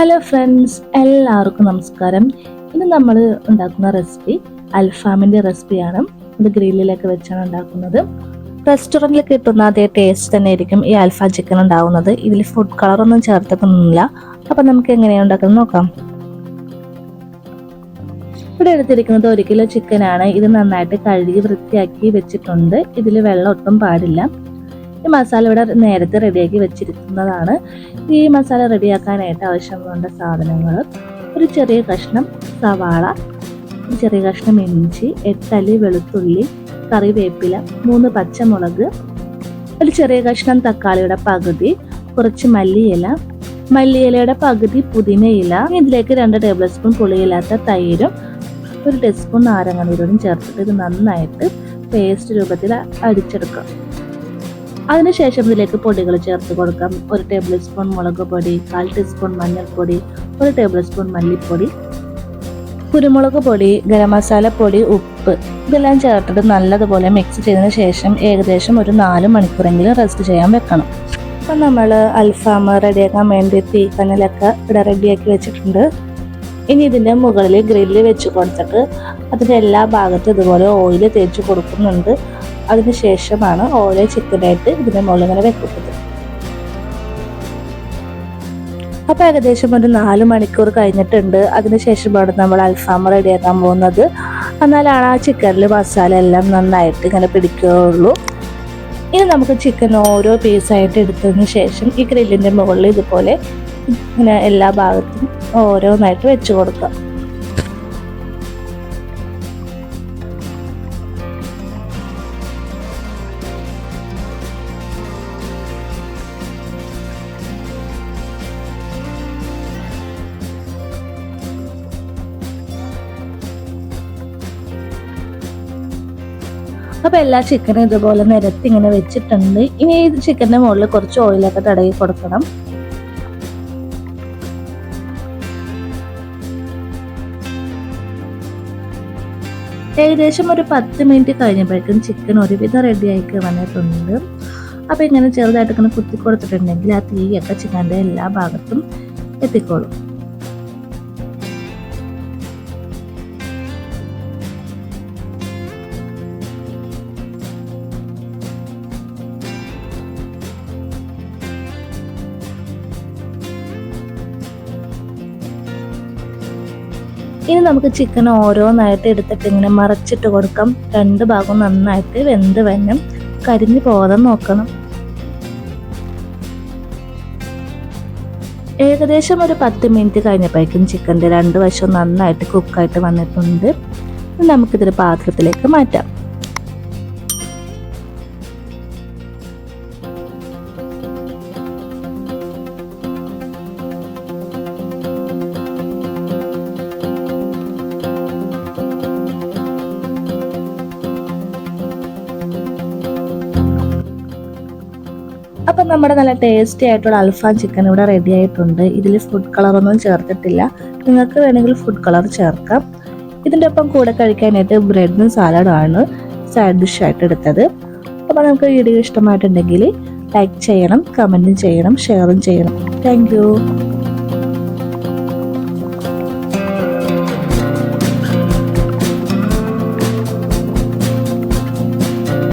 Hello friends എല്ലാവർക്കും നമസ്കാരം. ഇന്ന് നമ്മൾ ഉണ്ടാക്കുന്ന റെസിപ്പി അൽഫാമിന്റെ റെസിപ്പിയാണ് ഇത് ഗ്രില്ലിലൊക്കെ വെച്ചാണ് ഉണ്ടാക്കുന്നത്. റെസ്റ്റോറന്റിൽ കിട്ടുന്ന അതേ ടേസ്റ്റ് തന്നെ ആയിരിക്കും ഈ അൽഫാ ചിക്കൻ ഉണ്ടാവുന്നത്. ഇതിൽ ഫുഡ് കളറൊന്നും ചേർത്തിട്ടൊന്നുമില്ല. അപ്പം നമുക്ക് എങ്ങനെയാണ് ഉണ്ടാക്കുന്നത് നോക്കാം. ഇവിടെ എടുത്തിരിക്കുന്നത് ഒരു കിലോ ചിക്കനാണ് ഇത് നന്നായിട്ട് കഴുകി വൃത്തിയാക്കി വെച്ചിട്ടുണ്ട്. ഇതിൽ വെള്ളം ഒട്ടും പാടില്ല. ഈ മസാല ഇവിടെ നേരത്തെ റെഡിയാക്കി വെച്ചിരിക്കുന്നതാണ്. ഈ മസാല റെഡിയാക്കാനായിട്ട് ആവശ്യമുള്ള സാധനങ്ങൾ ഒരു ചെറിയ കഷ്ണം സവാള ഒരു ചെറിയ കഷ്ണം ഇഞ്ചി എട്ടല്ലി വെളുത്തുള്ളി കറിവേപ്പില മൂന്ന് പച്ചമുളക് ഒരു ചെറിയ കഷ്ണം തക്കാളിയുടെ പകുതി കുറച്ച് മല്ലിയില. മല്ലിയിലയുടെ പകുതി പുതിനയില ഇതിലേക്ക് രണ്ട് ടേബിൾ സ്പൂൺ പുളിയില്ലാത്ത തൈരും ഒരു ടീസ്പൂൺ നാരങ്ങ നീരോടും ചേർത്തിട്ട് ഇത് നന്നായിട്ട് പേസ്റ്റ് രൂപത്തിൽ അടിച്ചെടുക്കാം അതിനുശേഷം ഇതിലേക്ക് പൊടികൾ ചേർത്ത് കൊടുക്കാം. ഒരു ടേബിൾ സ്പൂൺ മുളക് പൊടി കാൽ ടീസ്പൂൺ മഞ്ഞൾപ്പൊടി ഒരു ടേബിൾ സ്പൂൺ മല്ലിപ്പൊടി കുരുമുളക് പൊടി ഗരം മസാല പൊടി ഉപ്പ്. ഇതെല്ലാം ചേർത്തിട്ട് നല്ലതുപോലെ മിക്സ് ചെയ്തതിന് ശേഷം ഏകദേശം ഒരു നാല് മണിക്കൂറെങ്കിലും റെസ്റ്റ് ചെയ്യാൻ വെക്കണം. അപ്പം നമ്മൾ അൽഫാം റെഡിയാക്കാൻ വേണ്ടി തീ കനലൊക്കെ ഇവിടെ റെഡിയാക്കി വെച്ചിട്ടുണ്ട്. ഇനി ഇതിന്റെ മുകളിൽ ഗ്രില്ല് വെച്ച് കൊടുത്തിട്ട് അതിന്റെ എല്ലാ ഭാഗത്തും ഇതുപോലെ ഓയിൽ തേച്ച് കൊടുക്കുന്നുണ്ട്. അതിന് ശേഷമാണ് ഓരോ ചിക്കനായിട്ട് ഇതിന്റെ മുകളിൽ ഇങ്ങനെ വെക്കുന്നത്. അപ്പോൾ ഏകദേശം ഒരു നാല് മണിക്കൂർ കഴിഞ്ഞിട്ടുണ്ട്. അതിനുശേഷമാണ് നമ്മൾ അൽഫാം റെഡിയാക്കാൻ പോകുന്നത്. എന്നാലാണ് ആ ചിക്കനിൽ മസാല എല്ലാം നന്നായിട്ട് ഇങ്ങനെ പിടിക്കുകയുള്ളൂ ഇനി നമുക്ക് ചിക്കൻ ഓരോ പീസായിട്ട് എടുത്തതിന് ശേഷം ഈ ഗ്രില്ലിന്റെ മുകളിൽ ഇതുപോലെ ഇങ്ങനെ എല്ലാ ഭാഗത്തും ഓരോന്നായിട്ട് വെച്ച് കൊടുക്കാം. അപ്പോൾ എല്ലാ ചിക്കനും ഇതുപോലെ നിരത്തി ഇങ്ങനെ വെച്ചിട്ടുണ്ട്. ഇനി ഈ ചിക്കന്റെ മുകളിൽ കുറച്ച് ഓയിലൊക്കെ തടവി കൊടുക്കണം. ഏകദേശം ഒരു പത്ത് മിനിറ്റ് കഴിഞ്ഞപ്പോഴേക്കും ചിക്കൻ ഒരുവിധം റെഡി ആയിട്ട് വന്നിട്ടുണ്ട്. അപ്പോൾ ഇങ്ങനെ ചെറുതായിട്ട് ഇങ്ങനെ കുത്തി കൊടുത്തിട്ടുണ്ടെങ്കിൽ ആ തീയൊക്കെ ചിക്കന്റെ എല്ലാ ഭാഗത്തും എത്തിക്കോളും. ഇനി നമുക്ക് ചിക്കൻ ഓരോന്നായിട്ട് എടുത്തിട്ട് ഇങ്ങനെ മറച്ചിട്ട് കൊടുക്കാം. രണ്ട് ഭാഗവും നന്നായിട്ട് വെന്ത് വന്നും കരിഞ്ഞു പോകാതെ നോക്കണം. ഏകദേശം ഒരു പത്ത് മിനിറ്റ് കഴിഞ്ഞപ്പോഴേക്കും ചിക്കന്റെ രണ്ട് വശവും നന്നായിട്ട് കുക്കായിട്ട് വന്നിട്ടുണ്ട്. നമുക്കിതൊരു പാത്രത്തിലേക്ക് മാറ്റാം. അപ്പം നമ്മുടെ നല്ല ടേസ്റ്റി ആയിട്ടുള്ള അൽഫാം ചിക്കൻ ഇവിടെ റെഡി ആയിട്ടുണ്ട്. ഇതിൽ ഫുഡ് കളറൊന്നും ചേർത്തിട്ടില്ല. നിങ്ങൾക്ക് വേണമെങ്കിൽ ഫുഡ് കളർ ചേർക്കാം. ഇതിന്റെ ഒപ്പം കൂടെ കഴിക്കാനായിട്ട് ബ്രെഡും സാലഡും ആണ് സൈഡ് ഡിഷായിട്ട് എടുത്തത്. അപ്പോൾ നമുക്ക് വീഡിയോ ഇഷ്ടമായിട്ടുണ്ടെങ്കിൽ ലൈക്ക് ചെയ്യണം കമന്റും ചെയ്യണം ഷെയറും ചെയ്യണം. താങ്ക്